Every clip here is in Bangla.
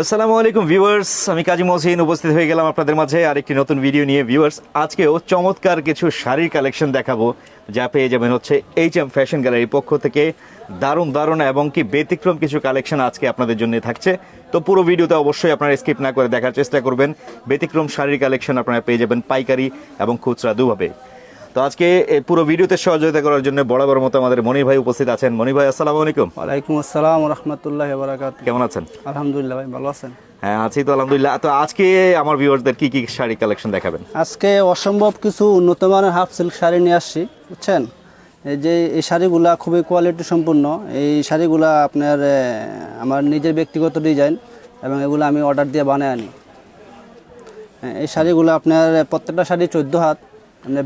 আসসালামু আলাইকুম, ভিউয়ার্স। আমি কাজী মহসিন উপস্থিত হয়ে গেলাম আপনাদের মাঝে আরেকটি নতুন ভিডিও নিয়ে। ভিউয়ার্স, আজকেও চমৎকার কিছু শাড়ির কালেকশন দেখাবো, যা পেয়ে যাবেন হচ্ছে এইচ এম ফ্যাশন গ্যালারির পক্ষ থেকে। দারুণ দারুণ এবং কি ব্যতিক্রম কিছু কালেকশন আজকে আপনাদের জন্য থাকছে। তো পুরো ভিডিওতে অবশ্যই আপনারা স্কিপ না করে দেখার চেষ্টা করবেন। ব্যতিক্রম শাড়ির কালেকশন আপনারা পেয়ে যাবেন পাইকারি এবং খুচরা দুভাবে। তো আজকে পুরো ভিডিওতে সহযোগিতা করার জন্য বরাবর মতো আমাদের মনির ভাই উপস্থিত আছেন। মনির ভাই আসসালামু আলাইকুম। ওয়ালাইকুম আসসালাম রহমতুল্লাহ বারাকাত কেমন আছেন? আলহামদুলিল্লাহ ভাই ভালো আছেন? হ্যাঁ আছি তো আলহামদুলিল্লাহ। তো আজকে আমার ভিউয়ারদের কি কি শাড়ি কালেকশন দেখাবেন? আজকে অসম্ভব কিছু উন্নত মানের হাফ সিল্ক শাড়ি নিয়ে আসছি বুঝছেন? এই যে এই শাড়িগুলা খুবই কোয়ালিটি সম্পূর্ণ। এই শাড়িগুলা আপনার আমার নিজের ব্যক্তিগত ডিজাইন এবং এগুলো আমি অর্ডার দিয়ে বানায় আনি। হ্যাঁ, এই শাড়িগুলো আপনার প্রত্যেকটা শাড়ি চোদ্দ হাত।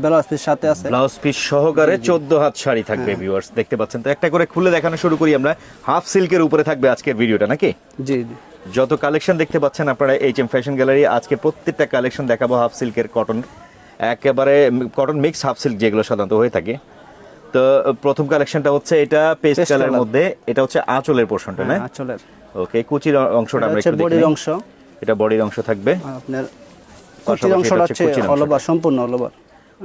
ব্লাউজ পিস সাথে আছে। ব্লাউজ পিস সহকারে চোদ্দ হাত শাড়ি থাকবে ভিউয়ার্স দেখতে পাচ্ছেন তো? একটা করে খুলে দেখানো শুরু করি আমরা। হাফ সিল্কের উপরে থাকবে আজকের ভিডিওটা নাকি? জি জি। যত কালেকশন দেখতে পাচ্ছেন আপনারা এইচ এম ফ্যাশন গ্যালারি আজকে প্রত্যেকটা কালেকশন দেখাবো হাফ সিল্কের কটন একেবারে কটন মিক্স হাফ সিল্ক যেগুলো সাধারণত হয়ে থাকে। তো প্রথম কালেকশনটা হচ্ছে এটা পেস্ট মধ্যে। এটা হচ্ছে আঁচলের পোর্শনটা না? আঁচলের। ওকে কুচির অংশটা আমরা একটু বডির অংশ। এটা বডির অংশ থাকবে। আপনার কুচির অংশটা হচ্ছে সম্পূর্ণ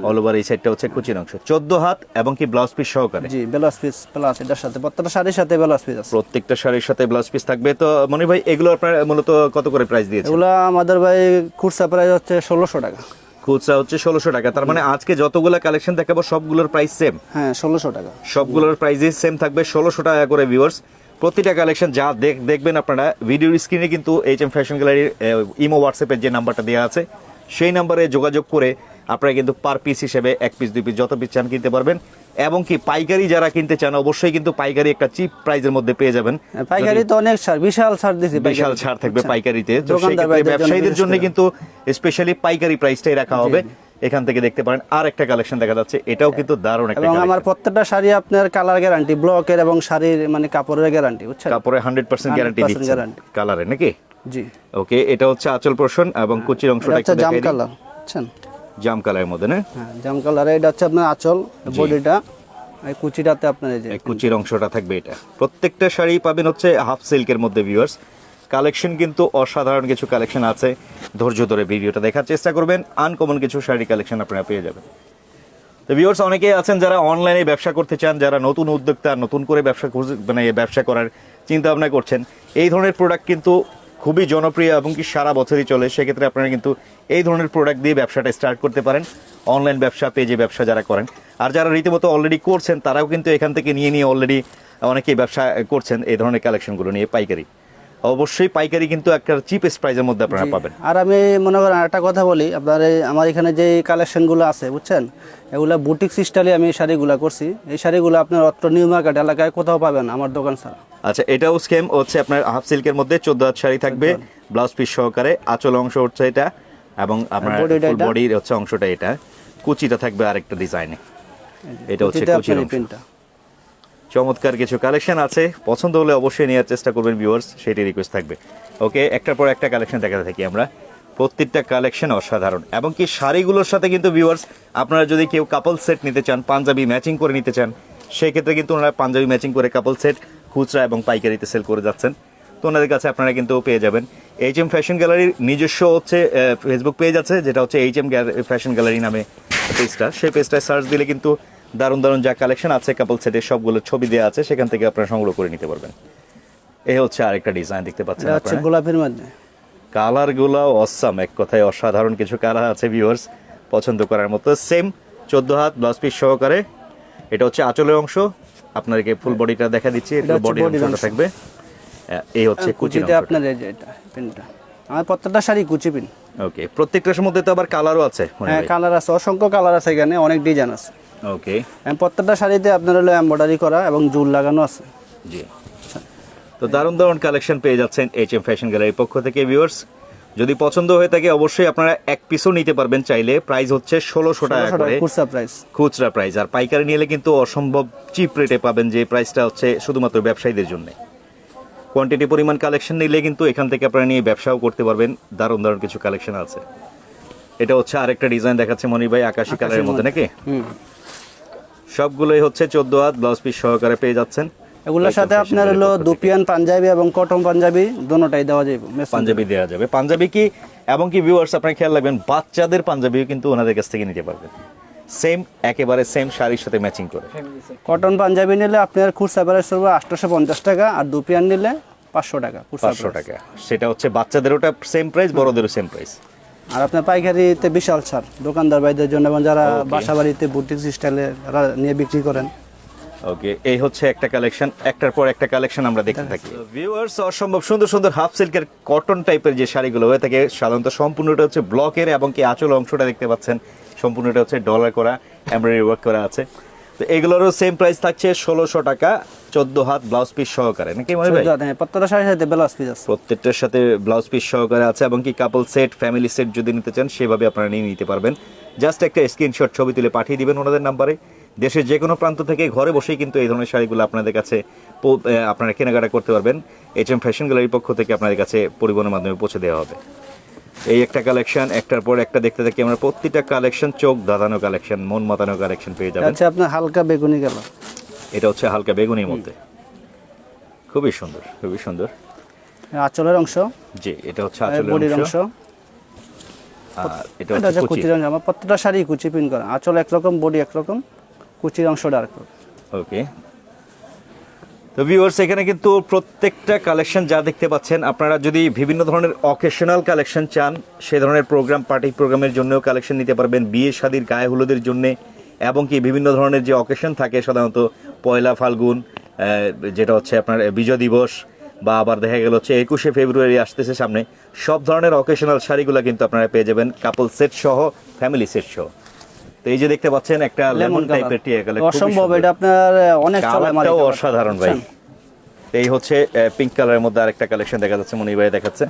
অল ওভার এই সাইডটা হচ্ছে কুচির অংশ। চোদ্দ হাত এবং কি ব্লাউজ পিস সহকারে। জি ব্লাউজ পিস প্লাস এটার সাথে প্রত্যেকটা শাড়ির সাথে ব্লাউজ পিস আছে। প্রত্যেকটা শাড়ির সাথে ব্লাউজ পিস থাকবে। তো মনি ভাই এগুলো আপনার মূলত কত করে প্রাইস দিয়েছে এগুলা আমাদের ভাই খুচরা প্রাইস হচ্ছে ষোলোশো টাকা। খুচরা হচ্ছে ষোলোশো টাকা। তার মানে আজকে যতগুলো কালেকশন দেখাবো সবগুলোর প্রাইস সেম হ্যাঁ ষোলোশো টাকা। সবগুলোর প্রাইসই সেম থাকবে ষোলোশো টাকা করে ভিউয়ার্স প্রতিটা কালেকশন যা দেখ দেখবেন আপনারা ভিডিওর স্ক্রিনে কিন্তু এইচ এম ফ্যাশন গ্যালারির ইমো হোয়াটসঅ্যাপের যে নাম্বারটা দেওয়া আছে সেই নাম্বারে যোগাযোগ করে আপনারা কিন্তু পার পিস হিসেবে এক পিস দুই পিস যত পিস চান কিনতে পারবেন। এবং কি পাইকারি যারা কিনতে চান অবশ্যই কিন্তু পাইকারি একটা চিপ প্রাইজের মধ্যে পেয়ে যাবেন। হ্যাঁ, পাইকারি তো অনেক ছাড় বিশাল ছাড় দিছি বিশাল ছাড় থাকবে পাইকারিতে। তো সেক্ষেত্রে ব্যবসায়ীদের জন্য কিন্তু স্পেশালি পাইকারি প্রাইসটাই রাখা হবে। এখান থেকে দেখতে পারেন আর একটা কালেকশন দেখা যাচ্ছে। এটাও কিন্তু দারুণ একটা এবং আমার প্রত্যেকটা শাড়ি আপনার কালার গ্যারান্টি ব্লকের এবং শাড়ির মানে কাপড়ের গ্যারান্টি বুঝছেন? কাপড়ে হান্ড্রেড পার্সেন্ট গ্যারান্টি 100% দিচ্ছে। কালারে নাকি? জি। ওকে এটা হচ্ছে আঁচল পোর্শন এবং কুচির অংশটা একটু জাম দেখাই দিই। কালার বুঝছেন? জাম কালারের মধ্যে না? হ্যাঁ জাম কালার এটা হচ্ছে আপনার আঁচল বডিটা এই কুচিটাতে আপনার এই যে কুচির অংশটা থাকবে এটা। প্রত্যেকটা শাড়ি পাবেন হচ্ছে হাফ সিল্কের মধ্যে ভিউয়ার্স কালেকশন কিন্তু অসাধারণ কিছু কালেকশন আছে। ধৈর্য ধরে ভিডিওটা দেখার চেষ্টা করবেন। আনকমন কিছু শাড়ি কালেকশন আপনারা পেয়ে যাবেন। তো ভিউয়ার্স অনেকেই আছেন যারা অনলাইনে ব্যবসা করতে চান যারা নতুন উদ্যোক্তা নতুন করে ব্যবসা মানে ব্যবসা করার চিন্তা ভাবনা করছেন এই ধরনের প্রোডাক্ট কিন্তু খুবই জনপ্রিয় এবং কি সারা বছরই চলে সেক্ষেত্রে আপনারা কিন্তু এই ধরনের প্রোডাক্ট দিয়ে ব্যবসাটা স্টার্ট করতে পারেন। অনলাইন ব্যবসা পেজে ব্যবসা যারা করেন। আর যারা রীতিমতো অলরেডি করছেন তারাও কিন্তু এখান থেকে নিয়ে নিয়ে অলরেডি অনেকেই ব্যবসা করছেন এই ধরনের কালেকশনগুলো নিয়ে পাইকারি। অবশ্যই পাইকারি কিন্তু একটা চিপেস্ট প্রাইসের মধ্যে আপনারা পাবেন। আর আমি মনে করেন একটা কথা বলি আপনার আমার এখানে যে কালেকশনগুলো আছে বুঝছেন? এগুলো বুটিক স্টাইলে আমি এই শাড়িগুলো করছি। এই শাড়িগুলো আপনার অত্র নিউ মার্কেট এলাকায় কোথাও পাবেন আমার দোকান ছাড়া। আচ্ছা এটাও স্কেম হচ্ছে আপনার হাফ সিল্কের মধ্যে চোদ্দ হাত শাড়ি থাকবে ব্লাউজ পিস সহকারে আঁচল অংশ হচ্ছে এটা এবং আপনার বডির হচ্ছে অংশটা এটা। কুচিটা থাকবে আরেকটা ডিজাইনে এটা হচ্ছে কুচির চমৎকার কিছু কালেকশন আছে। পছন্দ হলে অবশ্যই নেওয়ার চেষ্টা করবেন ভিউয়ার্স সেটি রিকোয়েস্ট থাকবে। ওকে একটার পর একটা কালেকশন দেখাতে থাকি আমরা। প্রত্যেকটা কালেকশন অসাধারণ। এবং কি শাড়িগুলোর সাথে কিন্তু ভিউয়ার্স আপনারা যদি কেউ কাপল সেট নিতে চান পাঞ্জাবি ম্যাচিং করে নিতে চান সেই ক্ষেত্রে কিন্তু ওনারা পাঞ্জাবি ম্যাচিং করে কাপল সেট খুচরা এবং পাইকারিতে সেল করে যাচ্ছেন। তো ওনাদের কাছে আপনারা কিন্তু পেয়ে যাবেন। এইচ এম ফ্যাশন গ্যালারির নিজস্ব হচ্ছে ফেসবুক পেজ আছে যেটা হচ্ছে এইচ এম ফ্যাশন গ্যালারি নামে পেজটা সেই পেজটায় সার্চ দিলে কিন্তু দারুণ দারুণ যা কালেকশন আছে কাপল সেটের সবগুলো ছবি দেওয়া আছে সেখান থেকে আপনারা সংগ্রহ করে নিতে পারবেন। এই হচ্ছে আরেকটা ডিজাইন দেখতে পাচ্ছেন হচ্ছে গোলাপের মধ্যে। কালারগুলো অসাম এক কথায় অসাধারণ কিছু কালার আছে ভিউয়ার্স পছন্দ করার মতো। সেম চোদ্দ হাত ব্লাউজ পিস সহকারে। এটা হচ্ছে আঁচলের অংশ। আপনাদেরকে ফুল বডিটা দেখা দিচ্ছি এটা র অংশটা থাকবে। এই হচ্ছে অংশটা। আপনার এই যে এটা প্রিন্টটা আমার প্রত্যেকটা শাড়ি কুচি পিন ওকে প্রত্যেকটার মধ্যে তো আবার কালারও আছে হ্যাঁ কালার আছে অসংখ্য কালার আছে এখানে অনেক ডিজাইন আছে। ওকে এবং প্রত্যেকটা শাড়িতে আপনার হলো এমব্রয়ডারি করা এবং জুল লাগানো আছে। জি। তো দারুণ দারুণ কালেকশন পেয়ে যাচ্ছেন এইচ এম ফ্যাশন গ্যালারির পক্ষ থেকে ভিউয়ার্স যদি পছন্দ হয়ে থাকে অবশ্যই আপনারা এক পিসও নিতে পারবেন চাইলে। প্রাইস হচ্ছে ষোলোশো টাকা করে। খুচরা প্রাইস খুচরা প্রাইস আর পাইকারি নিলে কিন্তু অসম্ভব চিপ রেটে পাবেন যে প্রাইসটা হচ্ছে শুধুমাত্র ব্যবসায়ীদের জন্য। কোয়ান্টিটি পরিমাণ কালেকশন নিলে কিন্তু এখান থেকে আপনারা নিয়ে ব্যবসাও করতে পারবেন। দারুণ দারুণ কিছু কালেকশন আছে। এটা হচ্ছে আরেকটা ডিজাইন দেখাচ্ছে মনির ভাই আকাশি কালারের মধ্যে নাকি? হুম। সবগুলোই হচ্ছে চোদ্দ হাত ব্লাউজ পিস সহকারে পেয়ে যাচ্ছেন। এগুলোর সাথে আপনার হলো দুপিয়ান পাঞ্জাবি এবং কটন পাঞ্জাবি দোনোটাই দেওয়া যাবে পাঞ্জাবি দেওয়া যাবে। পাঞ্জাবি কি এবং কি ভিউয়ার্স আপনার খেয়াল রাখবেন বাচ্চাদের পাঞ্জাবিও কিন্তু ওনাদের কাছ থেকে নিতে পারবেন। সেম একেবারে সেম শাড়ির সাথে ম্যাচিং করে। কটন পাঞ্জাবি নিলে আপনার খুচরা প্রাইস পড়বে আটশোশো পঞ্চাশ টাকা আর দুপিয়ান নিলে পাঁচশো টাকা পাঁচশো। টাকা। সেটা হচ্ছে বাচ্চাদের ওটা সেম প্রাইস বড়দেরও সেম প্রাইস আর আপনার পাইকারিতে বিশাল ছাড় দোকানদার ভাইদের জন্য এবং যারা বাসা বাড়িতে বুটিক স্টাইলে নিয়ে বিক্রি করেন। ওকে এই হচ্ছে একটা কালেকশন একটার পর একটা কালেকশন আমরা দেখতে থাকি। ভিউয়ার্স অসম্ভব সুন্দর সুন্দর হাফ সিল্কের কটন টাইপের যে শাড়িগুলো হয়ে থাকে সাধারণত সম্পূর্ণটা হচ্ছে ব্লকের এবং কি আঁচল অংশটা দেখতে পাচ্ছেন সম্পূর্ণটা হচ্ছে ডলার করা এমব্রয়ডারি ওয়ার্ক করা আছে। তো এগুলোরও সেম প্রাইস থাকছে ষোলোশো টাকা চোদ্দ হাত ব্লাউজ পিস সহকারে। নাকি মনে ভাই? হ্যাঁ প্রত্যেকটা শাড়ির সাথে ব্লাউজ পিস আছে। প্রত্যেকটার সাথে ব্লাউজ পিস সহকারে আছে এবং কি কাপল সেট ফ্যামিলি সেট যদি নিতে চান সেভাবে আপনারা নিয়ে নিতে পারবেন। জাস্ট একটা স্ক্রিনশট ছবি তুলে পাঠিয়ে দিবেন ওনাদের নাম্বারে দেশের যে কোনো প্রান্ত থেকে ঘরে বসেই কিন্তু এই ধরনের শাড়িগুলো আপনাদের কাছে আপনারা কেনাকাটা করতে পারবেন। এইচ এম ফ্যাশন গ্যালারির পক্ষ থেকে আপনাদের কাছে পরিবহনের মাধ্যমে পৌঁছে দেওয়া হবে। এই একটা কালেকশন একটার পর একটা দেখতে থাকি আমরা প্রতিটা কালেকশন চোখ দাদানো কালেকশন মন মাতানো কালেকশন পেয়ে যাবেন। আচ্ছা আপনার হালকা বেগুনি গেল। এটা হচ্ছে হালকা বেগুনির মধ্যে। খুবই সুন্দর খুবই সুন্দর। আঁচলের অংশ। জি এটা হচ্ছে আঁচলের অংশ। আর এটা হচ্ছে কুচি। কুচির আমার প্রত্যেকটা শাড়ি কুচি পিন করা। আঁচল একরকম বডি একরকম। কুচির অংশ ডার্ক ওকে তো ভিউয়ার্স এখানে কিন্তু প্রত্যেকটা কালেকশন যা দেখতে পাচ্ছেন, আপনারা যদি বিভিন্ন ধরনের অকেশনাল কালেকশন চান, সে ধরনের প্রোগ্রাম পার্টি প্রোগ্রামের জন্যও কালেকশন নিতে পারবেন। বিয়ে শাদির গায়ে হলুদের জন্যে, এবং কি বিভিন্ন ধরনের যে অকেশন থাকে, সাধারণত পয়লা ফাল্গুন যেটা হচ্ছে আপনার বিজয় দিবস, বা আবার দেখা গেল হচ্ছে একুশে ফেব্রুয়ারি আসতেছে সামনে। সব ধরনের অকেশনাল শাড়িগুলো কিন্তু আপনারা পেয়ে যাবেন। কাপল সেট সহ ফ্যামিলি সেট সহ। তো এই যে দেখতে পাচ্ছেন একটা লেমন টাইপের টিয়া কালার অসম্ভব এটা আপনার অনেক চলে এটা। অসাধারণ ভাই। এই হচ্ছে পিঙ্ক কালারের মধ্যে আরেকটা কালেকশন দেখা যাচ্ছে ভাই দেখাচ্ছে।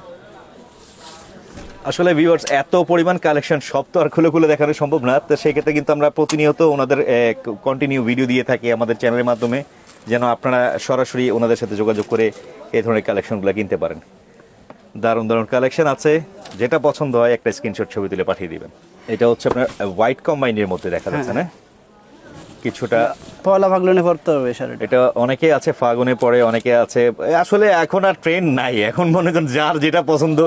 আসলে ভিউয়ার্স এত পরিমাণ কালেকশন সব তো আর খুলে খুলে দেখানো সম্ভব না। তো সেক্ষেত্রে কিন্তু আমরা প্রতিনিয়ত ওনাদের কন্টিনিউ ভিডিও দিয়ে থাকি আমাদের চ্যানেলের মাধ্যমে যেন আপনারা সরাসরি ওনাদের সাথে যোগাযোগ করে এই ধরনের কালেকশনগুলো কিনতে পারেন। দারুণ দারুণ কালেকশন আছে। যেটা পছন্দ হয় একটা স্ক্রিনশট ছবি তুলে পাঠিয়ে দিবেন। এটা হচ্ছে আপনার হোয়াইট কম্বাইনের মধ্যে দেখা যাচ্ছে না? কিছুটা পয়লা ফাগলনে পড়তে হবে শাড়িটা। এটা অনেকে আছে ফাগুনে পড়ে অনেকে আছে আসলে এখন আর ট্রেন নাই। এখন মনে করেন যার যেটা পছন্দ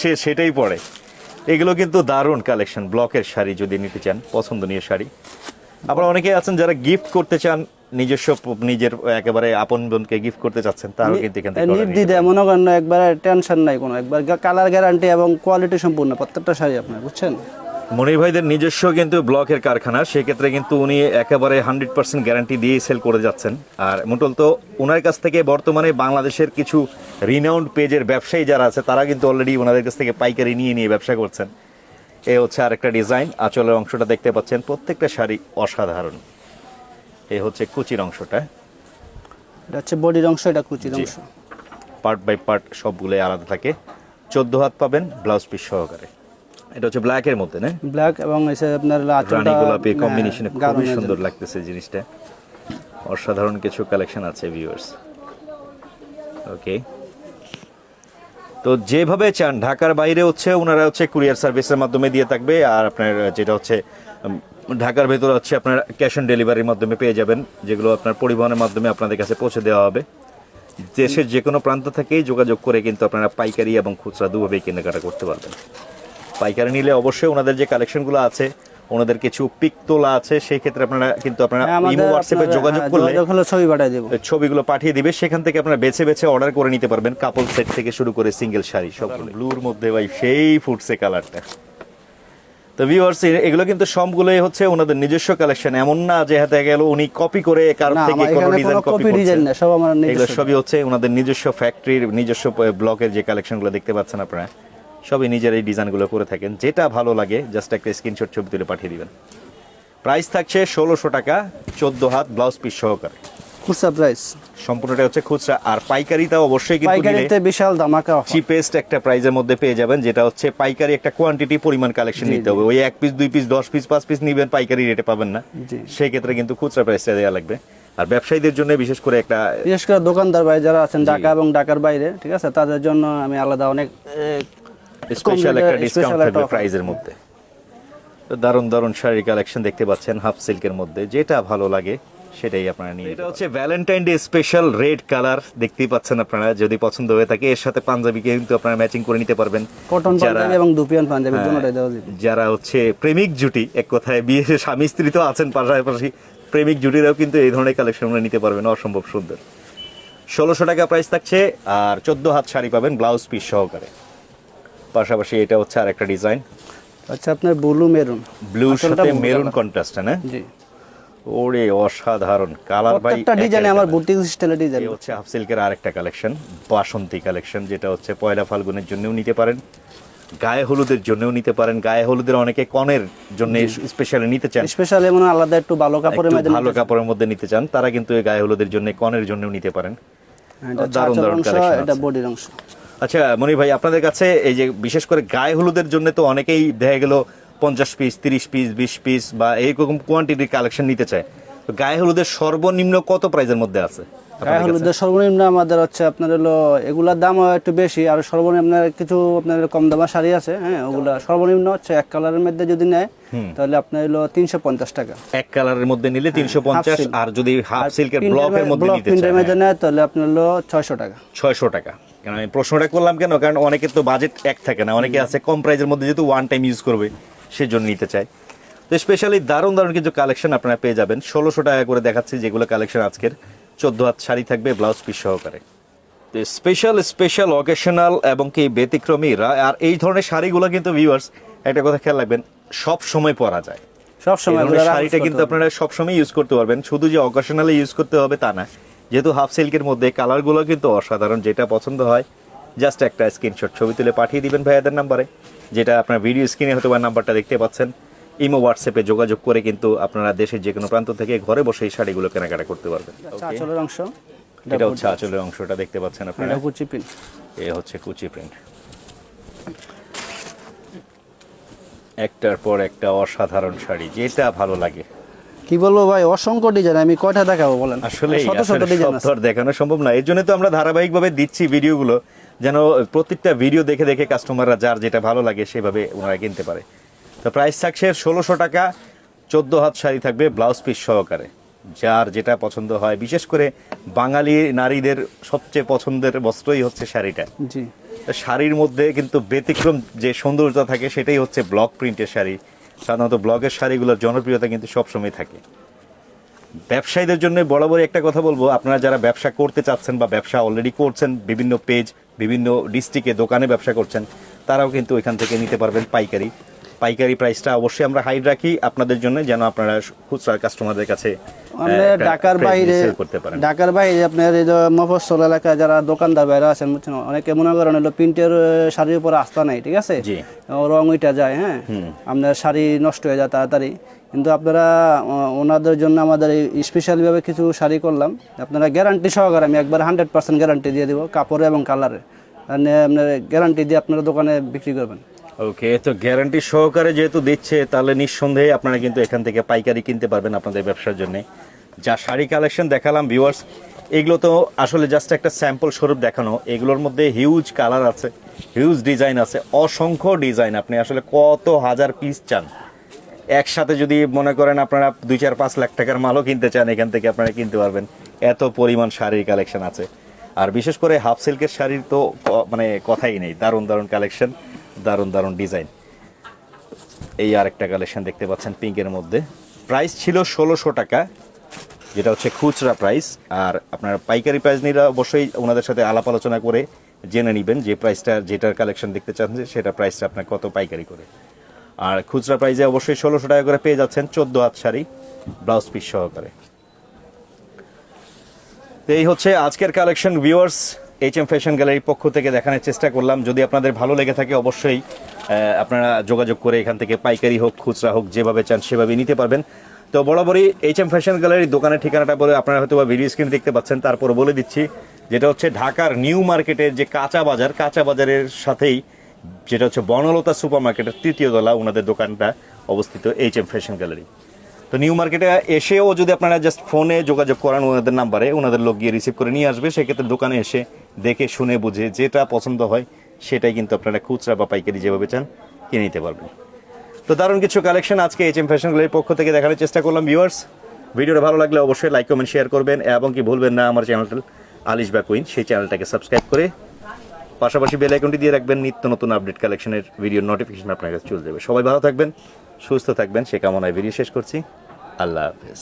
সে সেটাই পড়ে এগুলো কিন্তু দারুণ কালেকশন ব্লকের শাড়ি যদি নিতে চান পছন্দনীয় শাড়ি। আবার অনেকে আছেন যারা গিফট করতে চান নিজস্ব নিজের একেবারে আপন বোনকে গিফট করতে চাচ্ছেন তারও কিন্তু এখান থেকে নিতে মনে করেন একবার টেনশন নাই কোনো। একবার কালার গ্যারান্টি এবং কোয়ালিটি সম্পূর্ণ প্রত্যেকটা শাড়ি আপনার বুঝছেন? মনির ভাইদের নিজস্ব কিন্তু ব্লকের কারখানা সেক্ষেত্রে কিন্তু উনি একেবারে হান্ড্রেড পার্সেন্ট গ্যারান্টি দিয়ে সেল করে যাচ্ছেন। আর মোটল তো ওনার কাছ থেকে বর্তমানে বাংলাদেশের কিছু রিনাউন্ড পেজের ব্যবসায়ী যারা আছে তারা কিন্তু অলরেডি ওনাদের কাছ থেকে পাইকারি নিয়ে নিয়ে ব্যবসা করছেন। এ হচ্ছে আরেকটা ডিজাইন আঁচলের অংশটা দেখতে পাচ্ছেন প্রত্যেকটা শাড়ি অসাধারণ। এ হচ্ছে কুচির অংশটা। এটা হচ্ছে বডির অংশ এটা কুচির অংশ। পার্ট বাই পার্ট সবগুলোই আলাদা থাকে। চোদ্দ হাত পাবেন ব্লাউজ পিস সহকারে। এটা হচ্ছে ব্ল্যাকের মধ্যে না? ব্ল্যাক এবং এসে আপনার আঁচলটা গোলাপি হ্যাঁ, কম্বিনেশনে খুবই সুন্দর লাগতেছে জিনিসটা। অসাধারণ কিছু কালেকশন আছে ভিউয়ার্স ওকে তো যেভাবে চান ঢাকার বাইরে হচ্ছে ওনারা হচ্ছে কুরিয়ার সার্ভিসের মাধ্যমে দিয়ে থাকবে আর আপনার যেটা হচ্ছে ঢাকার ভেতরে হচ্ছে আপনার ক্যাশ অন ডেলিভারির মাধ্যমে পেয়ে যাবেন যেগুলো আপনার পরিবহনের মাধ্যমে আপনাদের কাছে পৌঁছে দেওয়া হবে। দেশের যে কোনো প্রান্ত থেকেই যোগাযোগ করে কিন্তু আপনারা পাইকারি এবং খুচরা দুভাবেই কেনাকাটা করতে পারবেন। পাইকারি নিলে অবশ্যই ওনাদের যে কালেকশনগুলো আছে ওনাদের কিছু পিক তোলা আছে সেই ক্ষেত্রে আপনারা কিন্তু আপনারা হ্যাঁ, ইমো হোয়াটসঅ্যাপে যোগাযোগ হ্যাঁ, করলে ছবি পাঠিয়ে দেবো। ছবিগুলো পাঠিয়ে দিবে সেখান থেকে আপনারা বেছে বেছে অর্ডার করে নিতে পারবেন কাপল সেট থেকে শুরু করে সিঙ্গেল শাড়ি সব ব্লুর মধ্যে ভাই সেই ফুটছে কালারটা তো ভিউয়ার্স এগুলো কিন্তু সবগুলোই হচ্ছে ওনাদের নিজস্ব কালেকশন এমন না যে হাতে গেল উনি কপি করে কারোর থেকে কোনো ডিজাইন কপি ডিজাইন না সব আমার এগুলো নিজস্ব। সবই হচ্ছে ওনাদের নিজস্ব ফ্যাক্টরির নিজস্ব ব্লকের যে কালেকশনগুলো দেখতে পাচ্ছেন আপনারা। সবই নিজের এই ডিজাইনগুলো করে থাকেন। যেটা ভালো লাগে জাস্ট একটা স্ক্রিনশট ছবি তুলে পাঠিয়ে দিবেন। প্রাইস থাকছে ষোলোশো টাকা চোদ্দ হাত ব্লাউজ পিস সহকারে। খুচরা প্রাইস সম্পূর্ণটা হচ্ছে খুচরা। আর পাইকারিটা অবশ্যই কিন্তু পাইকারিতে বিশাল ধামাকা চিপেস্ট একটা প্রাইজের মধ্যে পেয়ে যাবেন যেটা হচ্ছে পাইকারি একটা কোয়ান্টিটি পরিমাণ কালেকশন নিতে হবে। ওই এক পিস দুই পিস দশ পিস পাঁচ পিস নিবেন পাইকারি রেটে পাবেন না। সেই ক্ষেত্রে কিন্তু খুচরা প্রাইসটা দেওয়া লাগবে। আর ব্যবসায়ীদের জন্য বিশেষ করে একটা বিশেষ করে দোকানদার ভাই যারা আছেন ঢাকা এবং ঢাকার বাইরে ঠিক আছে? তাদের জন্য আমি আলাদা অনেক স্পেশাল একটা ডিসকাউন্ট থাকবে প্রাইজের মধ্যে। দারুণ দারুণ শাড়ির কালেকশন দেখতে পাচ্ছেন হাফ সিল্কের মধ্যে। যেটা ভালো লাগে সেটাই আপনারা নিয়ে এটা হচ্ছে Valentine day special red colour দেখতেই পাচ্ছেন আপনারা। যদি পছন্দ হয়ে থাকে এর সাথে পাঞ্জাবিকে কিন্তু আপনারা ম্যাচিং করে নিতে পারবেন। কটন যারা পাঞ্জাবি এবং দুপিয়ান পাঞ্জাবি হ্যাঁ, দুটোটাই দেওয়া যাবে। যারা হচ্ছে প্রেমিক জুটি এক কথায় বিয়ে স্বামী স্ত্রী তো আছেন পাশাপাশি প্রেমিক জুটিরাও কিন্তু এই ধরনের কালেকশন নিতে পারবেন অসম্ভব সুন্দর। ষোলোশো টাকা প্রাইস থাকছে আর চোদ্দ হাত শাড়ি পাবেন ব্লাউজ পিস সহকারে। পাশাপাশি এটা হচ্ছে আর একটা ডিজাইন। আচ্ছা আপনার ব্লু মেরুন। ব্লু সাথে মেরুন কন্ট্রাস্ট না জি। ওরে অসাধারণ। কালার ভাই প্রত্যেকটা ডিজাইনে আমার বুটিক স্টাইলের ডিজাইন। হচ্ছে হাফ সিল্কের আরেকটা কালেকশন বাসন্তী কালেকশন যেটা হচ্ছে পয়লা ফাল্গুনের জন্যও নিতে পারেন গায়ে হলুদের জন্যও নিতে পারেন। গায়ে হলুদের অনেকে কনের জন্য স্পেশালি নিতে চান। স্পেশালি মানে আলাদা একটু ভালো কাপড়ের মধ্যে ভালো কাপড়ের মধ্যে নিতে চান তারা কিন্তু এই গায়ে হলুদের জন্য কনের জন্যও নিতে পারেন। এটা দারুণ দারুণ collection এটা বডির অংশ। আচ্ছা মনি ভাই আপনাদের কাছে এই যে বিশেষ করে গায়ে হলুদের জন্য তো অনেকেই দেখা গেল পঞ্চাশ পিস তিরিশ পিস বিশ পিস বা এইরকম কোয়ান্টিটির কালেকশন নিতে চায়। তো গায়ে হলুদের সর্বনিম্ন কত প্রাইজের মধ্যে আছে গায়ে হলুদের সর্বনিম্ন আমাদের হচ্ছে আপনার হলো এগুলার দাম একটু বেশি আর সর্বনিম্ন কিছু আপনার কম দামের শাড়ি আছে হ্যাঁ ওগুলা সর্বনিম্ন হচ্ছে এক কালারের মধ্যে যদি নেয় তাহলে আপনার হলো তিনশো পঞ্চাশ টাকা। এক কালারের মধ্যে নিলে তিনশো পঞ্চাশ আর যদি হাফ সিল্কের ব্লকের মধ্যে নিতে চায় মধ্যে নেয় তাহলে আপনার হলো ছয়শো টাকা। ছয়শো টাকা। কারণ আমি প্রশ্নটা করলাম কেন? কারণ অনেকের তো বাজেট এক থাকে না। অনেকে আছে কম প্রাইজের মধ্যে যেহেতু ওয়ান টাইম ইউজ করবে সেজন্য নিতে চায়। তো স্পেশালি দারুণ দারুণ কিছু কালেকশন আপনারা পেয়ে যাবেন। ষোলোশো টাকা করে দেখাচ্ছি যেগুলো কালেকশন আজকের। চোদ্দ হাত শাড়ি থাকবে ব্লাউজ পিস সহকারে। তো স্পেশাল স্পেশাল অকেশনাল এবং কি ব্যতিক্রমীরা আর এই ধরনের শাড়িগুলো কিন্তু ভিউয়ার্স একটা কথা খেয়াল রাখবেন সব সময় পরা যায়। সব সময় শাড়িটা কিন্তু। আপনারা সবসময় ইউজ করতে পারবেন। শুধু যে অকেশনালি ইউজ করতে হবে তা না। যেহেতু হাফ সিল্কের মধ্যে কালারগুলো কিন্তু অসাধারণ যেটা পছন্দ হয় জাস্ট একটা স্ক্রিনশট ছবি তুলে পাঠিয়ে দিবেন ভাইয়াদের নাম্বারে যেটা আপনার ভিডিও স্ক্রিনে হয়তো বা নাম্বারটা দেখতে পাচ্ছেন। ইমো হোয়াটসঅ্যাপে যোগাযোগ করে কিন্তু আপনারা দেশের যে কোনো প্রান্ত থেকে ঘরে বসে এই শাড়িগুলো কেনাকাটা করতে পারবেন। আঁচলের অংশ। এটা হচ্ছে আঁচলের অংশটা দেখতে পাচ্ছেন আপনারা। কুচি প্রিন্ট এ হচ্ছে কুচি প্রিন্ট একটার পর একটা অসাধারণ শাড়ি যেটা ভালো লাগে। কি বলব ভাই অসংখ্য ডিজাইন আমি কয়টা দেখাবো বলেন? আসলে শত শত ডিজাইন আছে। দেখানো সম্ভব না। এর জন্য তো আমরা ধারাবাহিকভাবে দিচ্ছি ভিডিওগুলো যেন প্রত্যেকটা ভিডিও দেখে দেখে কাস্টমাররা যার যেটা ভালো লাগে সেভাবে ওনারা কিনতে পারে। তো প্রাইস থাকছে ষোলোশো টাকা চোদ্দ হাত শাড়ি থাকবে ব্লাউজ পিস সহকারে। যার যেটা পছন্দ হয় বিশেষ করে বাঙালি নারীদের সবচেয়ে পছন্দের বস্ত্রই হচ্ছে শাড়িটা। জি। শাড়ির মধ্যে কিন্তু ব্যতিক্রম যে সৌন্দর্যতা থাকে সেটাই হচ্ছে ব্লক প্রিন্টের শাড়ি। সাধারণত ব্লগের শাড়িগুলোর জনপ্রিয়তা কিন্তু সবসময় থাকে। ব্যবসায়ীদের জন্য বরাবরই একটা কথা বলব, আপনারা যারা ব্যবসা করতে চাচ্ছেন বা ব্যবসা অলরেডি করছেন, বিভিন্ন পেজ বিভিন্ন ডিস্ট্রিক্টে দোকানে ব্যবসা করছেন, তারাও কিন্তু এখান থেকে নিতে পারবেন পাইকারি। পাইকারি প্রাইসটা অবশ্যই আমরা হাই রাখি। আপনাদের জন্য যেন আপনারা খুচরা কাস্টমারদের কাছে ঢাকার বাইরে করতে পারেন। ঢাকার বাইরে আপনার এই যে মফস্বল এলাকায় যারা দোকানদার বাইরে আছেন বুঝছেন? অনেকে মনে করেন হলো প্রিন্টের শাড়ির উপর আস্থা নাই ঠিক আছে। রং উইটা যায় হ্যাঁ? আপনার শাড়ি নষ্ট হয়ে যায় তাড়াতাড়ি। কিন্তু আপনারা ওনাদের জন্য আমাদের এই স্পেশালিভাবে কিছু শাড়ি করলাম। আপনারা গ্যারান্টি সহকারে আমি একবার হান্ড্রেড পার্সেন্ট গ্যারান্টি দিয়ে দিব কাপড়ে এবং কালারে আপনার গ্যারান্টি দিয়ে আপনারা দোকানে বিক্রি করবেন। ওকে তো গ্যারান্টি সহকারে যেহেতু দিচ্ছে, তাহলে নিঃসন্দেহে আপনারা কিন্তু এখান থেকে পাইকারি কিনতে পারবেন আপনাদের ব্যবসার জন্য। যা শাড়ি কালেকশন দেখালাম ভিউয়ার্স এগুলো তো আসলে জাস্ট একটা স্যাম্পল স্বরূপ দেখানো। এগুলোর মধ্যে হিউজ কালার আছে হিউজ ডিজাইন আছে, অসংখ্য ডিজাইন আপনি আসলে কত হাজার পিস চান? একসাথে যদি মনে করেন আপনারা দুই চার পাঁচ লাখ টাকার মালও কিনতে চান, এখান থেকে আপনারা কিনতে পারবেন। এত পরিমাণ শাড়ির কালেকশন আছে। আর বিশেষ করে হাফ সিল্কের শাড়ির তো মানে কথাই নেই, দারুণ দারুণ কালেকশন দারুণ দারুণ ডিজাইন। এই আরেকটা কালেকশন দেখতে পাচ্ছেন পিঙ্কের মধ্যে। প্রাইস ছিল ষোলোশো টাকা, যেটা হচ্ছে খুচরা প্রাইস। আর আপনার পাইকারি প্রাইস নিলে অবশ্যই ওনাদের সাথে আলাপ আলোচনা করে জেনে নেবেন যে প্রাইসটা, যেটার কালেকশন দেখতে চাচ্ছেন সেটা প্রাইসটা আপনার কত পাইকারি করে। আর খুচরা প্রাইসে অবশ্যই ষোলোশো টাকা করে পেয়ে যাচ্ছেন চোদ্দ হাত শাড়ি, ব্লাউজ পিস সহকারে। তো এই হচ্ছে আজকের collection viewers H M fashion গ্যালারির পক্ষ থেকে দেখানোর চেষ্টা করলাম। যদি আপনাদের ভালো লেগে থাকে, অবশ্যই আপনারা যোগাযোগ করে এখান থেকে পাইকারি হোক, খুচরা হোক, যেভাবে চান সেভাবে নিতে পারবেন। তো বরাবরই এইচ এম ফ্যাশন গ্যালারির দোকানের ঠিকানাটা বলে আপনারা হয়তো বা ভিডিও স্ক্রিনে দেখতে পাচ্ছেন। তারপর বলে দিচ্ছি, যেটা হচ্ছে ঢাকার নিউ মার্কেটের যে কাঁচা বাজার, কাঁচা বাজারের সাথেই যেটা হচ্ছে বনলতা সুপার মার্কেটের তৃতীয় তলা, ওনাদের দোকানটা অবস্থিত এইচ এম ফ্যাশন গ্যালারি তো নিউ মার্কেটে এসেও যদি আপনারা জাস্ট ফোনে যোগাযোগ করান, ওনাদের নাম্বারে, ওনাদের লোক গিয়ে রিসিভ করে নিয়ে আসবে। সেক্ষেত্রে দোকানে এসে দেখে, শুনে, বুঝে, যেটা পছন্দ হয়, সেটাই কিন্তু আপনারা খুচরা বা পাইকারি যেভাবে চান, কিনে নিতে পারবেন। তো দারুণ কিছু কালেকশন আজকে এইচ এম ফ্যাশন গ্যালারির পক্ষ থেকে দেখানোর চেষ্টা করলাম ভিউয়ার্স ভিডিওটা ভালো লাগলে অবশ্যই লাইক কমেন্ট শেয়ার করবেন, এবং কি ভুলবেন না, আমার চ্যানেলটা আলিশ বা কুইন, সেই চ্যানেলটাকে সাবস্ক্রাইব করে পাশাপাশি বেল আইকনটি দিয়ে রাখবেন, নিত্য নতুন আপডেট কালেকশনের ভিডিও নোটিফিকেশন আপনার কাছে চলে যাবে। সবাই ভালো থাকবেন, সুস্থ থাকবেন, সে কামনায় ভিডিও শেষ করছি। আল্লাহ হাফেজ।